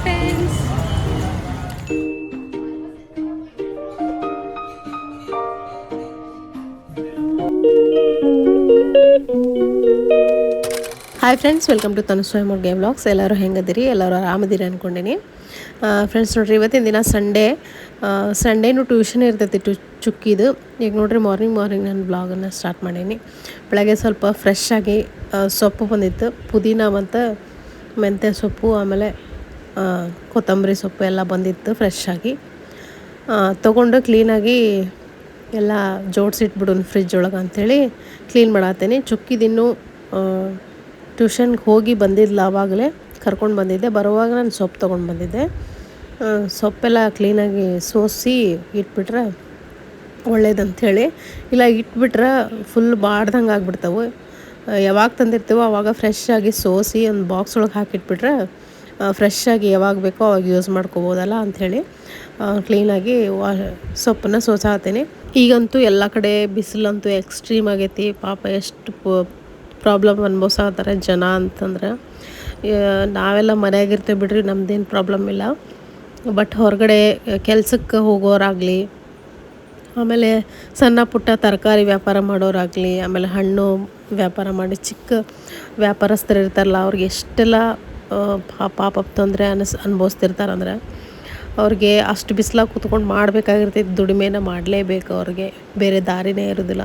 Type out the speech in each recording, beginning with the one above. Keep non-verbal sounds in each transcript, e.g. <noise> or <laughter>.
Hi friends welcome to Tanu Swayam game blogs ಎಲ್ಲರೂ ಹೆಂಗದಿರಿ? ಎಲ್ಲರೂ ಆರಾಮದಿರಿ ಅಂದ್ಕೊಂಡೀನಿ friends ನೋಡ್ರಿ, ಇವತ್ತಿನ ದಿನ ಸಂಡೇ ಸಂಡೇನು ಟ್ಯೂಷನ್ ಇರ್ತೈತಿ ಟು ಚುಕ್ಕಿದು. ಈಗ ನೋಡ್ರಿ ಮಾರ್ನಿಂಗ್ ಮಾರ್ನಿಂಗ್ ನಾನು ಬ್ಲಾಗನ್ನು ಸ್ಟಾರ್ಟ್ ಮಾಡೀನಿ. ಬೆಳಗ್ಗೆ ಸ್ವಲ್ಪ ಫ್ರೆಶ್ ಆಗಿ ಸೊಪ್ಪು ಬಂದಿತ್ತು. ಪುದೀನ ಮತ್ತು ಮೆಂತ್ಯ ಸೊಪ್ಪು, ಆಮೇಲೆ ಕೊತ್ತಂಬರಿ ಸೊಪ್ಪು ಎಲ್ಲ ಬಂದಿತ್ತು ಫ್ರೆಶ್ ಆಗಿ. ತಗೊಂಡು ಕ್ಲೀನಾಗಿ ಎಲ್ಲ ಜೋಡಿಸಿಟ್ಬಿಡೋನು ಫ್ರಿಜ್ ಒಳಗೆ ಅಂಥೇಳಿ ಕ್ಲೀನ್ ಮಾಡತ್ತೀನಿ. ಚುಕ್ಕಿದಿನ್ನೂ ಟ್ಯೂಷನ್ಗೆ ಹೋಗಿ ಬಂದಿದ್ಲ ಆವಾಗಲೇ, ಕರ್ಕೊಂಡು ಬಂದಿದ್ದೆ. ಬರುವಾಗ ನಾನು ಸೊಪ್ಪು ತೊಗೊಂಡು ಬಂದಿದ್ದೆ. ಸೊಪ್ಪೆಲ್ಲ ಕ್ಲೀನಾಗಿ ಸೋಸಿ ಇಟ್ಬಿಟ್ರೆ ಒಳ್ಳೇದಂಥೇಳಿ. ಇಲ್ಲ, ಇಟ್ಬಿಟ್ರೆ ಫುಲ್ ಬಾಡ್ದಂಗೆ ಆಗ್ಬಿಡ್ತಾವೆ. ಯಾವಾಗ ತಂದಿರ್ತೀವೋ ಆವಾಗ ಫ್ರೆಶ್ ಆಗಿ ಸೋಸಿ ಒಂದು ಬಾಕ್ಸ್ ಒಳಗೆ ಹಾಕಿಟ್ಬಿಟ್ರೆ ಫ್ರೆಶ್ ಆಗಿ ಯಾವಾಗ ಬೇಕೋ ಅವಾಗ ಯೂಸ್ ಮಾಡ್ಕೋಬೋದಲ್ಲ ಅಂಥೇಳಿ ಕ್ಲೀನಾಗಿ ವಾ, ಸೊಪ್ಪನ್ನ ಸೋಸಾತೀನಿ. ಈಗಂತೂ ಎಲ್ಲ ಕಡೆ ಬಿಸಿಲಂತೂ ಎಕ್ಸ್ಟ್ರೀಮ್ ಆಗೈತಿ. ಪಾಪ ಎಷ್ಟು ಪ್ರಾಬ್ಲಮ್ ಅನ್ಭವಿಸತ್ತಾರೆ ಜನ ಅಂತಂದ್ರೆ ನಾವೆಲ್ಲ ಮನೆಯಾಗಿರ್ತೇವೆ ಬಿಡ್ರಿ, ನಮ್ದೇನು ಪ್ರಾಬ್ಲಮ್ ಇಲ್ಲ. ಬಟ್ ಹೊರಗಡೆ ಕೆಲ್ಸಕ್ಕೆ ಹೋಗೋರಾಗಲಿ, ಆಮೇಲೆ ಸಣ್ಣ ಪುಟ್ಟ ತರಕಾರಿ ವ್ಯಾಪಾರ ಮಾಡೋರಾಗಲಿ, ಆಮೇಲೆ ಹಣ್ಣು ವ್ಯಾಪಾರ ಮಾಡಿ ಚಿಕ್ಕ ವ್ಯಾಪಾರಸ್ಥರು ಇರ್ತಾರಲ್ಲ ಅವ್ರಿಗೆ ಎಷ್ಟೆಲ್ಲ ಪಾಪ ತೊಂದರೆ ಅನಿಸ್ ಅನುಭವಿಸ್ತಿರ್ತಾರಂದ್ರೆ ಅವ್ರಿಗೆ ಅಷ್ಟು ಬಿಸಿಲಾಗ ಕೂತ್ಕೊಂಡು ಮಾಡಬೇಕಾಗಿರ್ತೈತಿ, ದುಡಿಮೆನ ಮಾಡಲೇಬೇಕು ಅವ್ರಿಗೆ, ಬೇರೆ ದಾರಿನೇ ಇರೋದಿಲ್ಲ.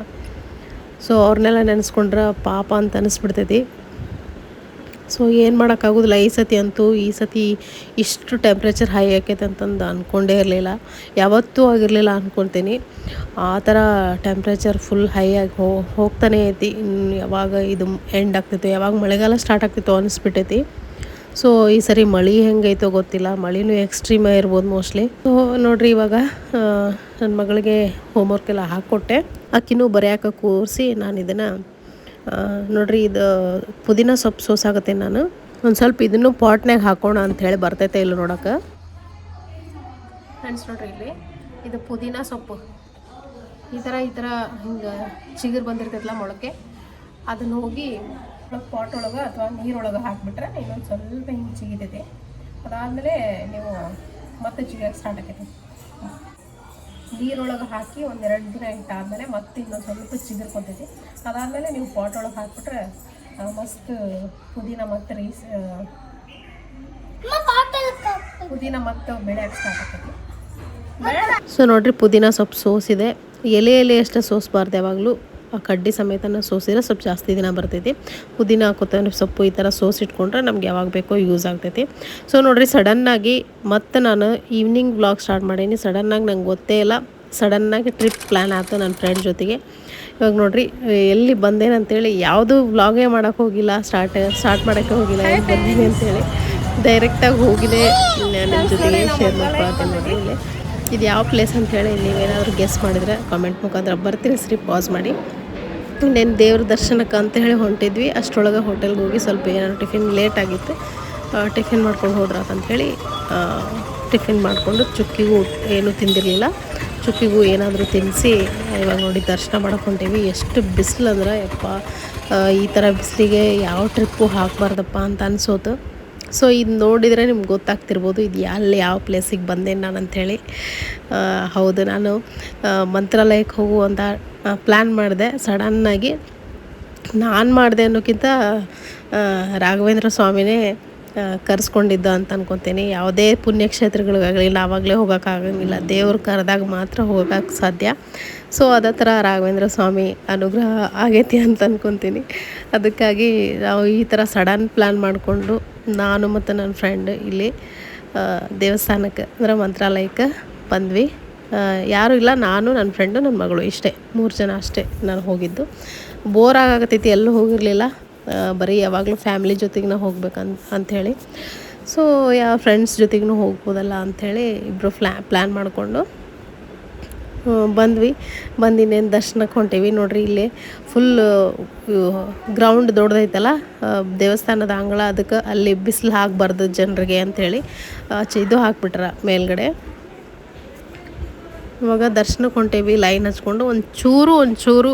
ಸೊ ಅವ್ರನ್ನೆಲ್ಲ ನೆನೆಸ್ಕೊಂಡ್ರೆ ಪಾಪ ಅಂತ ಅನಿಸ್ಬಿಡ್ತೈತಿ. ಸೊ ಏನು ಮಾಡೋಕ್ಕಾಗೋದಿಲ್ಲ, ಈ ಸತಿ ಅಂತೂ, ಈ ಸತಿ ಇಷ್ಟು ಟೆಂಪ್ರೇಚರ್ ಹೈ ಆಕೈತೆ ಅಂತಂದು ಅಂದ್ಕೊಂಡೇ ಇರಲಿಲ್ಲ. ಯಾವತ್ತೂ ಆಗಿರಲಿಲ್ಲ ಅಂದ್ಕೊಳ್ತೀನಿ ಆ ಥರ ಟೆಂಪ್ರೇಚರ್ ಫುಲ್ ಹೈ ಆಗಿ ಹೋಗ್ತಾನೆ ಐತಿ. ಯಾವಾಗ ಇದು ಎಂಡ್ ಆಗ್ತಿತ್ತು ಯಾವಾಗ ಮಳೆಗಾಲ ಸ್ಟಾರ್ಟ್ ಆಗ್ತಿತ್ತು ಅನಿಸ್ಬಿಟ್ಟೈತಿ. ಸೊ ಈ ಸರಿ ಮಳೆ ಹೆಂಗೈತೋ ಗೊತ್ತಿಲ್ಲ. ಮಳೆನೂ ಎಕ್ಸ್ಟ್ರೀಮ್ ಇರ್ಬೋದು ಮೋಸ್ಟ್ಲಿ ಸೊ ನೋಡ್ರಿ ಇವಾಗ ನನ್ನ ಮಗಳಿಗೆ ಹೋಮ್ವರ್ಕ್ ಎಲ್ಲ ಹಾಕ್ಕೊಟ್ಟೆ ಅಕ್ಕಿನೂ ಬರೆಯಾಕ ಕೂರಿಸಿ ನಾನು ಇದನ್ನು ನೋಡ್ರಿ ಇದು ಪುದೀನ ಸೊಪ್ಪು ಸೋಸಾಗತ್ತೆ ನಾನು. ಒಂದು ಸ್ವಲ್ಪ ಇದನ್ನು ಪಾಟ್ನಾಗ ಹಾಕೋಣ ಅಂತ ಹೇಳಿ ಬರ್ತೈತೆ ಇಲ್ಲ ನೋಡೋಕೆ ಫ್ರೆಂಡ್ಸ್ ನೋಡ್ರಿ ಇಲ್ಲಿ, ಇದು ಪುದೀನ ಸೊಪ್ಪು. ಈ ಥರ ಈ ಥರ ಹಿಂಗೆ ಚಿಗುರು ಬಂದಿರ್ತೈತಲ್ಲ ಮೊಳಕೆ, ಅದನ್ನ ಹೋಗಿ ಪಾಟ್ ಒಳಗೆ ಅಥವಾ ನೀರೊಳಗೆ ಹಾಕಿಬಿಟ್ರೆ ಇನ್ನೊಂದು ಸ್ವಲ್ಪ ಹಿಂಗೆ ಚಿಗಿತೈತಿ ಅದಾದಮೇಲೆ ನೀವು ಮತ್ತೆ ಜಿಗಿಯೋಕೆ ಸ್ಟಾರ್ಟ್ ಆಕೈತಿ ನೀರೊಳಗೆ ಹಾಕಿ ಒಂದೆರಡು ದಿನ ಇಟ್ಟಾದಮೇಲೆ ಮತ್ತೆ ಇನ್ನೊಂದು ಸ್ವಲ್ಪ ಚಿಗಿರ್ಕೊತೈತಿ. ಅದಾದಮೇಲೆ ನೀವು ಪಾಟ್ ಒಳಗೆ ಹಾಕಿಬಿಟ್ರೆ ಮಸ್ತ್ ಪುದೀನ ಮತ್ತು ರೈಸ್ ಪುದೀನ ಮತ್ತು ಬೆಳೆಯೋಕೆ ಸ್ಟಾರ್ಟ್ ಆಕೈತಿ ಸೊ ನೋಡ್ರಿ, ಪುದೀನ ಸೊಪ್ಪು ಸೋಸಿದೆ. ಎಲೆ ಎಲೆ ಅಷ್ಟೇ ಸೋಸಬಾರ್ದು ಯಾವಾಗಲೂ. ಕಡ್ಡಿ ಸಮೇತನ ಸೋಸಿದ್ರೆ ಸ್ವಲ್ಪ ಜಾಸ್ತಿ ದಿನ ಬರ್ತೈತಿ. ಪುದೀನ ಕೊತ್ತಂಬರಿ ಸೊಪ್ಪು ಈ ಥರ ಸೋಸಿಟ್ಕೊಂಡ್ರೆ ನಮ್ಗೆ ಯಾವಾಗ ಬೇಕೋ ಯೂಸ್ ಆಗ್ತೈತಿ. ಸೊ ನೋಡಿರಿ ಸಡನ್ನಾಗಿ ಮತ್ತೆ ನಾನು ಈವ್ನಿಂಗ್ ಬ್ಲಾಗ್ ಸ್ಟಾರ್ಟ್ ಮಾಡೀನಿ. ಸಡನ್ನಾಗಿ ನಂಗೆ ಗೊತ್ತೇ ಇಲ್ಲ. ಸಡನ್ನಾಗಿ ಟ್ರಿಪ್ ಪ್ಲ್ಯಾನ್ ಆಯಿತು ನನ್ನ ಫ್ರೆಂಡ್ ಜೊತೆಗೆ. ಇವಾಗ ನೋಡಿರಿ ಎಲ್ಲಿ ಬಂದೇನಂತೇಳಿ ಯಾವುದು ವ್ಲಾಗೇ ಮಾಡೋಕ್ಕೆ ಹೋಗಿಲ್ಲ. ಸ್ಟಾರ್ಟ್ ಸ್ಟಾರ್ಟ್ ಮಾಡೋಕ್ಕೆ ಹೋಗಿಲ್ಲ. ಎಲ್ಲಿ ಬಂದೀನಿ ಅಂತೇಳಿ ಡೈರೆಕ್ಟಾಗಿ ಹೋಗಿದೆ ನಿಮ್ಮ ಜೊತೆಗೆ ಶೇರ್ ಮಾಡ್ಕೊಳ್ತೀನಿ ನೋಡ್ರಿ ಇಲ್ಲಿ. ಇದು ಯಾವ ಪ್ಲೇಸ್ ಅಂತ ಹೇಳಿ ನೀವೇನಾದರೂ ಗೆಸ್ ಮಾಡಿದರೆ ಕಾಮೆಂಟ್ ಮುಖಾಂತರ ಬರ್ತೀನಿ ಸರಿ ಪಾಸ್ ಮಾಡಿ. ಇನ್ನೇನು ದೇವ್ರ ದರ್ಶನಕ್ಕೆ ಅಂತ ಹೇಳಿ ಹೊಂಟಿದ್ವಿ. ಅಷ್ಟರೊಳಗೆ ಹೋಟೆಲ್ಗೆ ಹೋಗಿ ಸ್ವಲ್ಪ ಏನಾದ್ರು ಟಿಫಿನ್ ಲೇಟ್ ಆಗಿತ್ತು. ಟಿಫಿನ್ ಮಾಡ್ಕೊಂಡು ಹೋದ್ರಾತಂಥೇಳಿ ಟಿಫಿನ್ ಮಾಡಿಕೊಂಡು ಚುಕ್ಕಿಗೂ ಏನೂ ತಿಂದಿರಲಿಲ್ಲ. ಚುಕ್ಕಿಗೂ ಏನಾದರೂ ತಿನ್ನಿಸಿ ಇವಾಗ ನೋಡಿ ದರ್ಶನ ಮಾಡಕ್ಕೆ ಎಷ್ಟು ಬಿಸಿಲು ಅಂದ್ರೆ ಯಪ್ಪ ಈ ಥರ ಬಿಸಿಲಿಗೆ ಯಾವ ಟ್ರಿಪ್ಪು ಹಾಕಬಾರ್ದಪ್ಪ ಅಂತ ಅನಿಸೋದು ಸೊ ಇದು ನೋಡಿದರೆ ನಿಮ್ಗೆ ಗೊತ್ತಾಗ್ತಿರ್ಬೋದು, ಇದು ಎಲ್ಲಿ ಯಾವ ಪ್ಲೇಸಿಗೆ ಬಂದೆ ನಾನು ಅಂಥೇಳಿ ಹೌದು, ನಾನು ಮಂತ್ರಾಲಯಕ್ಕೆ ಹೋಗುವಂಥ ಪ್ಲ್ಯಾನ್ ಮಾಡಿದೆ. ಸಡನ್ನಾಗಿ ನಾನು ಮಾಡಿದೆ ಅನ್ನೋಕ್ಕಿಂತ ರಾಘವೇಂದ್ರ ಸ್ವಾಮಿನೇ ಕರೆಸ್ಕೊಂಡಿದ್ದ ಅಂತ ಅನ್ಕೊತೀನಿ. ಯಾವುದೇ ಪುಣ್ಯಕ್ಷೇತ್ರಗಳಿಗಾಗಲಿ ಆವಾಗಲೇ ಹೋಗೋಕ್ಕಾಗಂಗಿಲ್ಲ ದೇವ್ರ ಕರೆದಾಗ ಮಾತ್ರ ಹೋಗೋಕ್ಕೆ ಸಾಧ್ಯ. ಸೊ ಅದೇ ಥರ ರಾಘವೇಂದ್ರ ಸ್ವಾಮಿ ಅನುಗ್ರಹ ಆಗೈತಿ ಅಂತ ಅನ್ಕೊತೀನಿ. ಅದಕ್ಕಾಗಿ ನಾವು ಈ ಥರ ಸಡನ್ ಪ್ಲ್ಯಾನ್ ಮಾಡಿಕೊಂಡು ನಾನು ಮತ್ತು ನನ್ನ ಫ್ರೆಂಡ್ ಇಲ್ಲಿ ದೇವಸ್ಥಾನಕ್ಕೆ, ಅಂದರೆ ಮಂತ್ರಾಲಯಕ್ಕೆ ಬಂದ್ವಿ. ಯಾರೂ ಇಲ್ಲ, ನಾನು ನನ್ನ ಫ್ರೆಂಡು ನನ್ನ ಮಗಳು ಇಷ್ಟೇ. ಮೂರು ಜನ ಅಷ್ಟೇ ನಾನು ಹೋಗಿದ್ದು. ಬೋರ್ ಆಗಾಕತ್ತೈತಿ, ಎಲ್ಲೂ ಹೋಗಿರಲಿಲ್ಲ. ಬರೀ ಯಾವಾಗಲೂ ಫ್ಯಾಮ್ಲಿ ಜೊತೆಗೆ ನಾವು ಹೋಗ್ಬೇಕಂತ ಅಂಥೇಳಿ ಸೊ ಯಾವ ಫ್ರೆಂಡ್ಸ್ ಜೊತೆಗೂ ಹೋಗ್ಬೋದಲ್ಲ ಅಂಥೇಳಿ ಇಬ್ಬರು ಫ್ಲ್ಯಾ ಪ್ಲ್ಯಾನ್ ಮಾಡಿಕೊಂಡು ಬಂದ್ವಿ. ಬಂದು ಇನ್ನೇನು ದರ್ಶನಕ್ಕೆ ಹೊಂಟೀವಿ. ನೋಡ್ರಿ, ಇಲ್ಲಿ ಫುಲ್ ಗ್ರೌಂಡ್ ದೊಡ್ಡದೈತಲ್ಲ ದೇವಸ್ಥಾನದ ಅಂಗಳ, ಅದಕ್ಕೆ ಅಲ್ಲಿ ಬಿಸಿಲು ಹಾಕಬಾರ್ದು ಜನರಿಗೆ ಅಂಥೇಳಿ ಇದು ಹಾಕ್ಬಿಟ್ರ ಮೇಲ್ಗಡೆ. ಇವಾಗ ದರ್ಶನಕ್ಕೆ ಹೊಂಟೇವಿ ಲೈನ್ ಹಚ್ಕೊಂಡು ಒಂಚೂರು ಒಂಚೂರು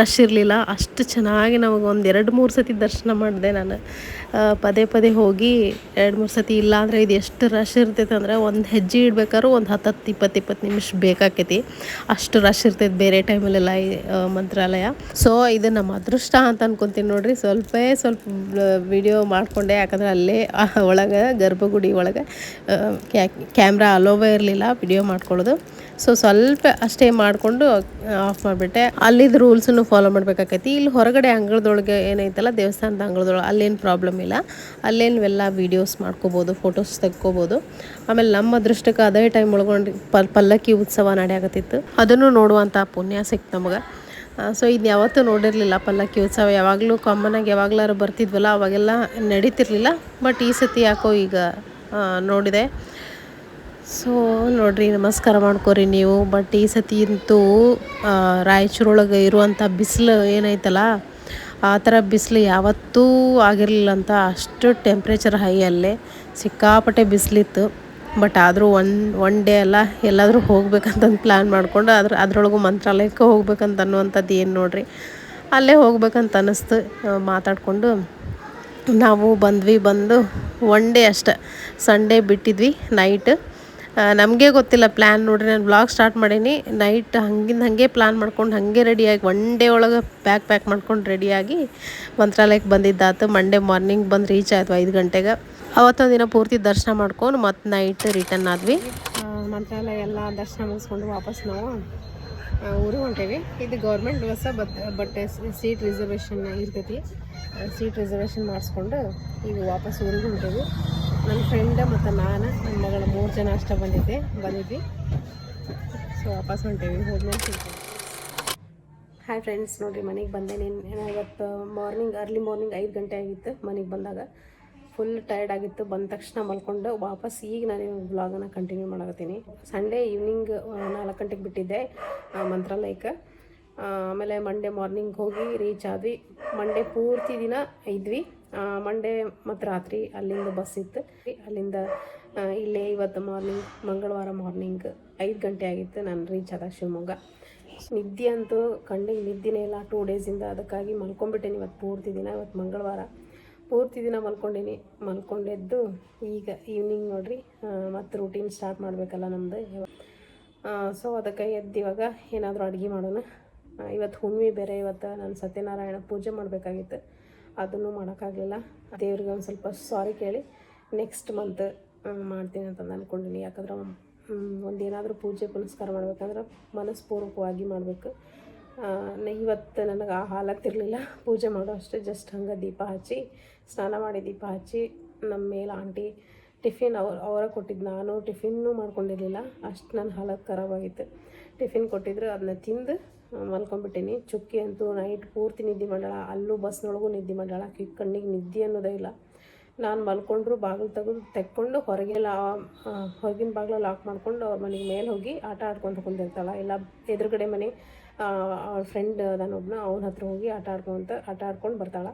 ರಶ್ ಇರಲಿಲ್ಲ. ಅಷ್ಟು ಚೆನ್ನಾಗಿ ನಮಗೆ ಒಂದು ಎರಡು ಮೂರು ಸತಿ ದರ್ಶನ ಮಾಡಿದೆ ನಾನು. ಪದೇ ಪದೇ ಹೋಗಿ ಎರಡು ಮೂರು ಸತಿ ಇಲ್ಲ ಅಂದರೆ ಇದು ಎಷ್ಟು ರಶ್ ಇರ್ತೈತೆ ಅಂದರೆ ಒಂದು ಹೆಜ್ಜೆ ಇಡ್ಬೇಕಾದ್ರೂ ಒಂದು ಹತ್ತು ಹತ್ತು ಇಪ್ಪತ್ತು ಇಪ್ಪತ್ತು ನಿಮಿಷ ಬೇಕಾಕೈತಿ. ಅಷ್ಟು ರಶ್ ಇರ್ತೈತೆ ಬೇರೆ ಟೈಮಲ್ಲೆಲ್ಲ ಮಂತ್ರಾಲಯ. ಸೊ ಇದು ನಮ್ಮ ಅದೃಷ್ಟ ಅಂತ ಅನ್ಕೊತೀನಿ ನೋಡಿರಿ. ಸ್ವಲ್ಪ ಸ್ವಲ್ಪ ವಿಡಿಯೋ ಮಾಡಿಕೊಂಡೆ. ಯಾಕಂದ್ರೆ ಅಲ್ಲೇ ಒಳಗೆ, ಗರ್ಭಗುಡಿ ಒಳಗೆ ಕ್ಯಾಮ್ರಾ ಅಲೋವೇ ಇರಲಿಲ್ಲ. ವಿಡಿಯೋ ಮಾಡ್ಕೊಳ್ಳೋದು. ಸೊ ಸ್ವಲ್ಪ ಅಷ್ಟೇ ಮಾಡಿಕೊಂಡು ಆಫ್ ಮಾಡಿಬಿಟ್ಟೆ. ಅಲ್ಲಿದ್ದು ರೂಲ್ಸನ್ನು ಫಾಲೋ ಮಾಡ್ಬೇಕಾಕೈತಿ. ಇಲ್ಲಿ ಹೊರಗಡೆ ಅಂಗಳದೊಳಗೆ ಏನೈತಲ್ಲ, ದೇವಸ್ಥಾನದ ಅಂಗಳದೊಳಗೆ ಅಲ್ಲೇನು ಪ್ರಾಬ್ಲಮ್ ಇಲ್ಲ. ಅಲ್ಲೇನು ಎಲ್ಲ ವೀಡಿಯೋಸ್ ಮಾಡ್ಕೋಬೋದು ಫೋಟೋಸ್ ತೆಕ್ಕೋಬೋದು ಆಮೇಲೆ ನಮ್ಮ ಅದೃಷ್ಟಕ್ಕೆ ಅದೇ ಟೈಮ್ ಒಳಗೊಂಡು ಪಲ್, ಪಲ್ಲಕ್ಕಿ ಉತ್ಸವ ನಡೆಯಾಗತ್ತಿತ್ತು ಅದನ್ನು ನೋಡುವಂಥ ಪುಣ್ಯ ಸಿಕ್ತು ನಮಗೆ ಸೊ ಇದು ಯಾವತ್ತೂ ನೋಡಿರಲಿಲ್ಲ ಪಲ್ಲಕ್ಕಿ ಉತ್ಸವ. ಯಾವಾಗಲೂ ಕಾಮನಾಗಿ ಯಾವಾಗಲಾರು ಬರ್ತಿದ್ವಲ್ಲ, ಅವಾಗೆಲ್ಲ ನಡೀತಿರ್ಲಿಲ್ಲ. ಬಟ್ ಈ ಸತಿ ಯಾಕೋ ಈಗ ನೋಡಿದೆ. ಸೊ ನೋಡ್ರಿ, ನಮಸ್ಕಾರ ಮಾಡ್ಕೊರಿ ನೀವು ಬಟ್ ಈ ಸತಿ ಅಂತೂ ರಾಯಚೂರೊಳಗೆ ಇರುವಂಥ ಬಿಸಿಲು ಏನೈತಲ್ಲ, ಆ ಥರ ಬಿಸಿಲು ಯಾವತ್ತೂ ಆಗಿರಲಿಲ್ಲ ಅಂತ ಅಷ್ಟು ಟೆಂಪ್ರೇಚರ್ ಹೈ ಅಲ್ಲೇ ಸಿಕ್ಕಾಪಟ್ಟೆ ಬಿಸಿಲಿತ್ತು. ಬಟ್ ಆದರೂ ಒನ್ ಒನ್ ಡೇ ಅಲ್ಲ, ಎಲ್ಲಾದರೂ ಹೋಗ್ಬೇಕಂತಂದು ಪ್ಲ್ಯಾನ್ ಮಾಡ್ಕೊಂಡು ಅದ್ರ, ಅದ್ರೊಳಗೂ ಮಂತ್ರಾಲಯಕ್ಕೆ ಹೋಗ್ಬೇಕಂತ ಅನ್ನುವಂಥದ್ದು ಏನು ನೋಡ್ರಿ, ಅಲ್ಲೇ ಹೋಗ್ಬೇಕಂತ ಅನ್ನಿಸ್ತು ಮಾತಾಡಿಕೊಂಡು. ನಾವು ಬಂದ್ವಿ, ಬಂದು ಒನ್ ಡೇ ಅಷ್ಟೆ ಸಂಡೇ ಬಿಟ್ಟಿದ್ವಿ ನೈಟ್ ನಮಗೆ ಗೊತ್ತಿಲ್ಲ ಪ್ಲ್ಯಾನ್ ನೋಡ್ರಿ, ನಾನು ಬ್ಲಾಗ್ ಸ್ಟಾರ್ಟ್ ಮಾಡೀನಿ. ನೈಟ್ ಹಂಗಿಂದ ಹಾಗೆ ಪ್ಲ್ಯಾನ್ ಮಾಡ್ಕೊಂಡು ಹಾಗೆ ರೆಡಿಯಾಗಿ ಒನ್ ಡೇ ಒಳಗೆ ಪ್ಯಾಕ್ ಪ್ಯಾಕ್ ಮಾಡ್ಕೊಂಡು ರೆಡಿಯಾಗಿ ಮಂತ್ರಾಲಯಕ್ಕೆ ಬಂದಿದ್ದಾತು. ಮಂಡೇ ಮಾರ್ನಿಂಗ್ ಬಂದು ರೀಚ್ ಆಯ್ತು ಐದು ಗಂಟೆಗೆ. ಅವತ್ತೊಂದು ದಿನ ಪೂರ್ತಿ ದರ್ಶನ ಮಾಡ್ಕೊಂಡು ಮತ್ತೆ ನೈಟ್ ರಿಟರ್ನ್ ಆದ್ವಿ. ಮಂತ್ರಾಲಯ ಎಲ್ಲ ದರ್ಶನ ಮುಗಿಸ್ಕೊಂಡು ವಾಪಸ್ ನಾವು ಊರಿಗೆ ಹೊಂಟೇವಿ. ಇದು government bus but but seat reservation ಇರ್ತೈತಿ. ಸೀಟ್ ರಿಸರ್ವೇಷನ್ ಮಾಡಿಸ್ಕೊಂಡು ಈಗ ವಾಪಸ್ ಊರಿಗೆ ಹೊಂಟೇವಿ. ನನ್ನ ಫ್ರೆಂಡ್ ಮತ್ತು ನಾನು ನನ್ನ ಮಗಳ ಮೂರು ಜನ ಅಷ್ಟೇ ಬಂದಿದ್ದೆ ಬಂದಿದ್ವಿ ಸೊ ವಾಪಸ್ ಹೊಂಟೇವಿ. ಹೋದ್ಮೇಲೆ ಸಿಗ್ತೀವಿ ಹಾಯ್ ಫ್ರೆಂಡ್ಸ್ ನೋಡಿರಿ ಮನೆಗೆ ಬಂದೆ ನೀನು. ಇವತ್ತು ಮಾರ್ನಿಂಗ್ ಅರ್ಲಿ ಮಾರ್ನಿಂಗ್ ಐದು ಗಂಟೆ ಆಗಿತ್ತು ಮನೆಗೆ ಬಂದಾಗ. ಫುಲ್ ಟೈರ್ಡ್ ಆಗಿತ್ತು. ಬಂದ ತಕ್ಷಣ ಮಲ್ಕೊಂಡು ವಾಪಸ್ ಈಗ ನಾನು ಬ್ಲಾಗನ್ನು ಕಂಟಿನ್ಯೂ ಮಾಡಕತ್ತೀನಿ. ಸಂಡೇ ಈವ್ನಿಂಗ್ ನಾಲ್ಕು ಗಂಟೆಗೆ ಬಿಟ್ಟಿದ್ದೆ ಮಂತ್ರಾಲಯಕ್ಕೆ. ಆಮೇಲೆ ಮಂಡೇ ಮಾರ್ನಿಂಗ್ ಹೋಗಿ ರೀಚ್ ಆದ್ವಿ. ಮಂಡೇ ಪೂರ್ತಿ ದಿನ ಇದ್ವಿ. ಮಂಡೇ ಮತ್ತು ರಾತ್ರಿ ಅಲ್ಲಿಂದ ಬಸ್ ಇತ್ತು. ಅಲ್ಲಿಂದ ಇಲ್ಲೇ ಇವತ್ತು ಮಾರ್ನಿಂಗ್ ಮಂಗಳವಾರ ಮಾರ್ನಿಂಗ್ ಐದು ಗಂಟೆ ಆಗಿತ್ತು ನಾನು ರೀಚ್ ಆದ ಶಿವಮೊಗ್ಗ. ನಿದ್ದೆ ಅಂತೂ ಕಂಡಿಗೆ ನಿದ್ದೆನೇ ಇಲ್ಲ. ಟೂ ಡೇಸಿಂದ ಅದಕ್ಕಾಗಿ ಮಲ್ಕೊಂಡ್ಬಿಟ್ಟೇನೆ ಇವತ್ತು ಪೂರ್ತಿ ದಿನ. ಇವತ್ತು ಮಂಗಳವಾರ. ಪೂರ್ತಿ ದಿನ ಮಲ್ಕೊಂಡೀನಿ, ಮಲ್ಕೊಂಡೆದ್ದು ಈಗ ಈವ್ನಿಂಗ್ ನೋಡ್ರಿ. ಮತ್ತು ರೂಟೀನ್ ಸ್ಟಾರ್ಟ್ ಮಾಡಬೇಕಲ್ಲ ನಮ್ಮದು ಸೊ ಅದಕ್ಕೆ ಎದ್ದು ಇವಾಗ ಏನಾದರೂ ಅಡುಗೆ ಮಾಡೋಣ. ಇವತ್ತು ಹುಣ್ಣಿಮೆ ಬೇರೆ, ಇವತ್ತು ನಾನು ಸತ್ಯನಾರಾಯಣ ಪೂಜೆ ಮಾಡಬೇಕಾಗಿತ್ತು. ಅದನ್ನು ಮಾಡೋಕ್ಕಾಗಲಿಲ್ಲ. ದೇವ್ರಿಗೆ ಒಂದು ಸ್ವಲ್ಪ ಸಾರಿ ಕೇಳಿ ನೆಕ್ಸ್ಟ್ ಮಂತ್ ಮಾಡ್ತೀನಿ ಅಂತ ಅಂದ್ಕೊಂಡಿನಿ ಯಾಕಂದ್ರೆ ಒಂದೇನಾದರೂ ಪೂಜೆ ಪುನಸ್ಕಾರ ಮಾಡ್ಬೇಕಂದ್ರೆ ಮನಸ್ಪೂರ್ವಕವಾಗಿ ಮಾಡಬೇಕು. ಇವತ್ತು ನನಗೆ ಆ ಹಾಲತ್ತಿರಲಿಲ್ಲ ಪೂಜೆ ಮಾಡೋ ಅಷ್ಟೇ ಜಸ್ಟ್ ಹಂಗೆ ದೀಪ ಹಚ್ಚಿ, ಸ್ನಾನ ಮಾಡಿ ದೀಪ ಹಚ್ಚಿ, ನಮ್ಮ ಮೇಲೆ ಆಂಟಿ ಟಿಫಿನ್ ಅವ್ರು ಅವರ ಕೊಟ್ಟಿದ್ದು ನಾನು ಟಿಫಿನ್ನೂ ಮಾಡ್ಕೊಂಡಿರಲಿಲ್ಲ. ಅಷ್ಟು ನನ್ನ ಹಾಲತ್ತು ಖರಾಬಾಗಿತ್ತು ಟಿಫಿನ್ ಕೊಟ್ಟಿದ್ರು ಅದನ್ನ ತಿಂದು ಮಲ್ಕೊಂಡ್ಬಿಟ್ಟಿನಿ ಚುಕ್ಕಿ ಅಂತೂ ನೈಟ್ ಪೂರ್ತಿ ನಿದ್ದೆ ಮಾಡ್ಯಾಳ. ಅಲ್ಲೂ ಬಸ್ನೊಳಗೂ ನಿದ್ದೆ ಮಾಡ್ಯಾಳ. ಕಿ ಕಣ್ಣಿಗೆ ನಿದ್ದೆ ಅನ್ನೋದೇ ಇಲ್ಲ. ನಾನು ಮಲ್ಕೊಂಡ್ರು, ಬಾಗಿಲು ತೆಗೆದು ತೆಕ್ಕೊಂಡು ಹೊರಗೆ ಲಾ ಹೊರಗಿನ ಬಾಗಿಲು ಲಾಕ್ ಮಾಡ್ಕೊಂಡು ಅವ್ರ ಮನೆಗೆ ಮೇಲೆ ಹೋಗಿ ಆಟ ಆಡ್ಕೊಂಡು ಕುಂದಿರ್ತಾಳೆ ಇಲ್ಲ, ಎದುರುಗಡೆ ಮನೆ ಅವ್ಳ ಫ್ರೆಂಡ್ ನಾನೊಬ್ಬನ ಅವನ ಹತ್ರ ಹೋಗಿ ಆಟ ಆಡ್ಕೊಂತ, ಆಟ ಆಡ್ಕೊಂಡು ಬರ್ತಾಳೆ.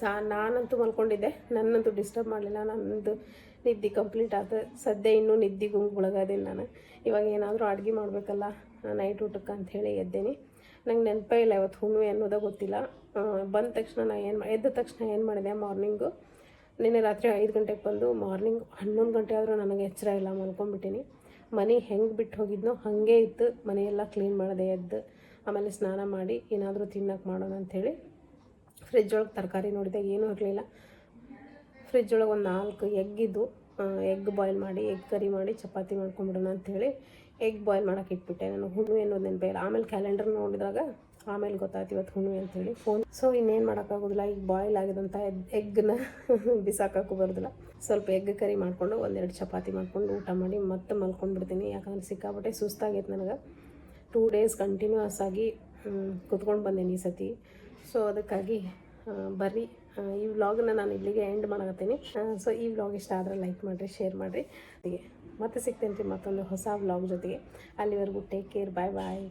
ಸಾ, ನಾನಂತೂ ಮಲ್ಕೊಂಡಿದ್ದೆ. ನನ್ನಂತೂ ಡಿಸ್ಟರ್ಬ್ ಮಾಡಲಿಲ್ಲ. ನನ್ನದು ನಿದ್ದೆ ಕಂಪ್ಲೀಟ್ ಆಯ್ತು ಸದ್ಯ ಇನ್ನೂ ನಿದ್ದೆ ಗುಂಗುಳಗದೇನೆ ನಾನು. ಇವಾಗ ಏನಾದರೂ ಅಡುಗೆ ಮಾಡಬೇಕಲ್ಲ ನೈಟ್ ಊಟಕ್ಕೆ ಅಂಥೇಳಿ ಎದ್ದೇನೆ. ನಂಗೆ ನೆನಪೇ ಇಲ್ಲ ಇವತ್ತು ಹುಣ್ಣು ಅನ್ನೋದೇ ಗೊತ್ತಿಲ್ಲ. ಬಂದ ತಕ್ಷಣ ನಾನು ಏನು ಎದ್ದ ತಕ್ಷಣ ಏನು ಮಾಡಿದೆ ಮಾರ್ನಿಂಗು ನಿನ್ನೆ ರಾತ್ರಿ ಐದು ಗಂಟೆಗೆ ಬಂದು ಮಾರ್ನಿಂಗ್ ಹನ್ನೊಂದು ಗಂಟೆ ಆದರೂ ನನಗೆ ಎಚ್ಚರ ಇಲ್ಲ, ಮಲ್ಕೊಂಡ್ಬಿಟ್ಟಿನಿ. ಮನೆ ಹೆಂಗೆ ಬಿಟ್ಟು ಹೋಗಿದ್ನೋ ಹಾಗೆ ಇತ್ತು. ಮನೆಯೆಲ್ಲ ಕ್ಲೀನ್ ಮಾಡಿದೆ ಎದ್ದು ಆಮೇಲೆ ಸ್ನಾನ ಮಾಡಿ ಏನಾದರೂ ತಿನ್ನೋಕೆ ಮಾಡೋಣ ಅಂಥೇಳಿ ಫ್ರಿಜ್ ಒಳಗೆ ತರಕಾರಿ ನೋಡಿದೆ, ಏನೂ ಇರಲಿಲ್ಲ. ಫ್ರಿಜ್ ಒಳಗೆ ಒಂದು ನಾಲ್ಕು ಎಗ್ ಇದ್ದು ಎಗ್ ಬಾಯ್ಲ್ ಮಾಡಿ ಎಗ್ ಕರಿ ಮಾಡಿ, ಚಪಾತಿ ಮಾಡ್ಕೊಂಬಿಡೋಣ ಅಂಥೇಳಿ ಎಗ್ ಬಾಯ್ಲ್ ಮಾಡೋಕೆ ಇಟ್ಬಿಟ್ಟೆ. ನಾನು ಹುಣ್ಣು ಅನ್ನೋದು ಇಲ್ಲ. ಆಮೇಲೆ ಕ್ಯಾಲೆಂಡರ್ ನೋಡಿದಾಗ ಆಮೇಲೆ ಗೊತ್ತಾಯ್ತು ಇವತ್ತು ಹುಣ್ಣಿಮೆ ಅಂತೇಳಿ. ಫೋನ್ ಸೊ ಇನ್ನೇನು ಮಾಡೋಕ್ಕಾಗೋದಿಲ್ಲ. ಈಗ ಬಾಯ್ಲ್ ಆಗಿದಂಥ ಎಗ್ನ <laughs> ಬಿಸಾಕೋಕ್ಕೂ ಬರೋದಿಲ್ಲ. ಸ್ವಲ್ಪ ಎಗ್ ಕರಿ ಮಾಡಿಕೊಂಡು ಒಂದೆರಡು ಚಪಾತಿ ಮಾಡ್ಕೊಂಡು ಊಟ ಮಾಡಿ ಮತ್ತೆ ಮಲ್ಕೊಂಡ್ಬಿಡ್ತೀನಿ ಯಾಕಂದ್ರೆ ಸಿಕ್ಕಾಪಟ್ಟೆ ಸುಸ್ತಾಗೈತೆ ನನಗೆ. ಟೂ ಡೇಸ್ ಕಂಟಿನ್ಯೂಸ್ ಆಗಿ ಕುತ್ಕೊಂಡು ಬಂದೇನಿ ಈ ಸತಿ. ಸೊ ಅದಕ್ಕಾಗಿ ಬರ್ರಿ. ಈ ವ್ಲಾಗನ್ನ ನಾನು ಇಲ್ಲಿಗೆ ಎಂಡ್ ಮಾಡಕತ್ತೀನಿ. ಸೊ ಈ ವ್ಲಾಗ್ ಇಷ್ಟ ಆದರೆ ಲೈಕ್ ಮಾಡಿರಿ ಶೇರ್ ಮಾಡಿರಿ. ಮತ್ತೆ ಸಿಗ್ತೇನೆ ರೀ ಮತ್ತೊಂದು ಹೊಸ ವ್ಲಾಗ್ ಜೊತೆಗೆ. ಅಲ್ಲಿವರೆಗೂ ಟೇಕ್ ಕೇರ್ ಬಾಯ್ ಬಾಯ್